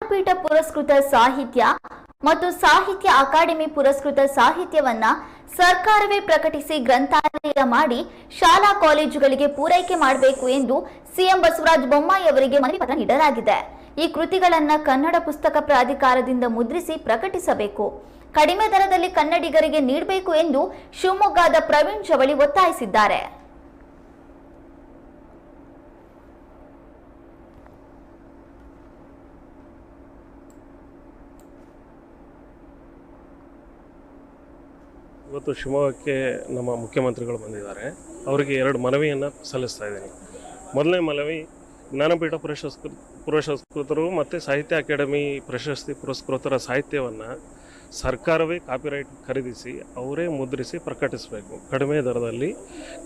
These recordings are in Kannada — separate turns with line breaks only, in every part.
ಜ್ಞಾನಪೀಠ ಪುರಸ್ಕೃತ ಸಾಹಿತ್ಯ ಮತ್ತು ಸಾಹಿತ್ಯ ಅಕಾಡೆಮಿ ಪುರಸ್ಕೃತ ಸಾಹಿತ್ಯವನ್ನ ಸರ್ಕಾರವೇ ಪ್ರಕಟಿಸಿ ಗ್ರಂಥಾಲಯ ಮಾಡಿ ಶಾಲಾ ಕಾಲೇಜುಗಳಿಗೆ ಪೂರೈಕೆ ಮಾಡಬೇಕು ಎಂದು ಸಿಎಂ ಬಸವರಾಜ ಬೊಮ್ಮಾಯಿ ಅವರಿಗೆ ಮನವಿ ಪತ್ರ ನೀಡಲಾಗಿದೆ. ಈ ಕೃತಿಗಳನ್ನ ಕನ್ನಡ ಪುಸ್ತಕ ಪ್ರಾಧಿಕಾರದಿಂದ ಮುದ್ರಿಸಿ ಪ್ರಕಟಿಸಬೇಕು. ಕಡಿಮೆ ದರದಲ್ಲಿ ಕನ್ನಡಿಗರಿಗೆ ನೀಡಬೇಕು ಎಂದು ಶಿವಮೊಗ್ಗದ ಪ್ರವೀಣ್ ಜವಳಿ ಒತ್ತಾಯಿಸಿದ್ದಾರೆ.
ಇವತ್ತು ಶಿವಮೊಗ್ಗಕ್ಕೆ ನಮ್ಮ ಮುಖ್ಯಮಂತ್ರಿಗಳು ಬಂದಿದ್ದಾರೆ. ಅವರಿಗೆ ಎರಡು ಮನವಿಯನ್ನು ಸಲ್ಲಿಸ್ತಾ ಇದ್ದೀನಿ. ಮೊದಲನೇ ಮನವಿ, ಜ್ಞಾನಪೀಠ ಪುರಸ್ಕೃ ಪುರಸ್ಕೃತರು ಮತ್ತು ಸಾಹಿತ್ಯ ಅಕಾಡೆಮಿ ಪ್ರಶಸ್ತಿ ಪುರಸ್ಕೃತರ ಸಾಹಿತ್ಯವನ್ನು ಸರ್ಕಾರವೇ ಕಾಪಿರೈಟ್ ಖರೀದಿಸಿ, ಅವರೇ ಮುದ್ರಿಸಿ ಪ್ರಕಟಿಸಬೇಕು. ಕಡಿಮೆ ದರದಲ್ಲಿ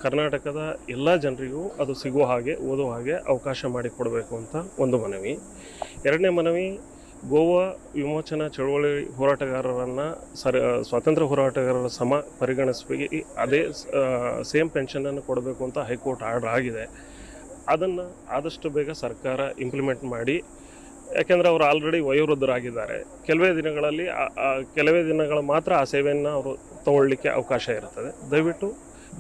ಕರ್ನಾಟಕದ ಎಲ್ಲ ಜನರಿಗೂ ಅದು ಸಿಗುವ ಹಾಗೆ, ಓದುವ ಹಾಗೆ ಅವಕಾಶ ಮಾಡಿಕೊಡಬೇಕು ಅಂತ ಒಂದು ಮನವಿ. ಎರಡನೇ ಮನವಿ ಗೋವಾ ವಿಮೋಚನಾ ಚಳವಳಿ ಹೋರಾಟಗಾರರನ್ನು ಸರ್ ಸ್ವಾತಂತ್ರ್ಯ ಹೋರಾಟಗಾರರ ಸಮ ಪರಿಗಣಿಸಬೇಕು ಅದೇ ಸೇಮ್ ಪೆನ್ಷನನ್ನು ಕೊಡಬೇಕು ಅಂತ ಹೈಕೋರ್ಟ್ ಆರ್ಡರ್ ಆಗಿದೆ. ಅದನ್ನು ಆದಷ್ಟು ಬೇಗ ಸರ್ಕಾರ ಇಂಪ್ಲಿಮೆಂಟ್ ಮಾಡಿ, ಯಾಕೆಂದರೆ ಅವರು ಆಲ್ರೆಡಿ ವಯೋವೃದ್ಧರಾಗಿದ್ದಾರೆ. ಕೆಲವೇ ದಿನಗಳಲ್ಲಿ ಕೆಲವೇ ದಿನಗಳು ಮಾತ್ರ ಆ ಸೇವೆಯನ್ನು ಅವರು ತಗೊಳ್ಳಿಕ್ಕೆ ಅವಕಾಶ ಇರುತ್ತದೆ ದಯವಿಟ್ಟು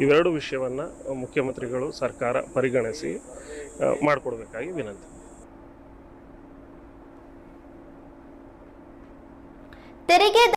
ಇವೆರಡು ವಿಷಯವನ್ನು ಮುಖ್ಯಮಂತ್ರಿಗಳು ಸರ್ಕಾರ ಪರಿಗಣಿಸಿ ಮಾಡಿಕೊಡ್ಬೇಕಾಗಿ ವಿನಂತಿ. did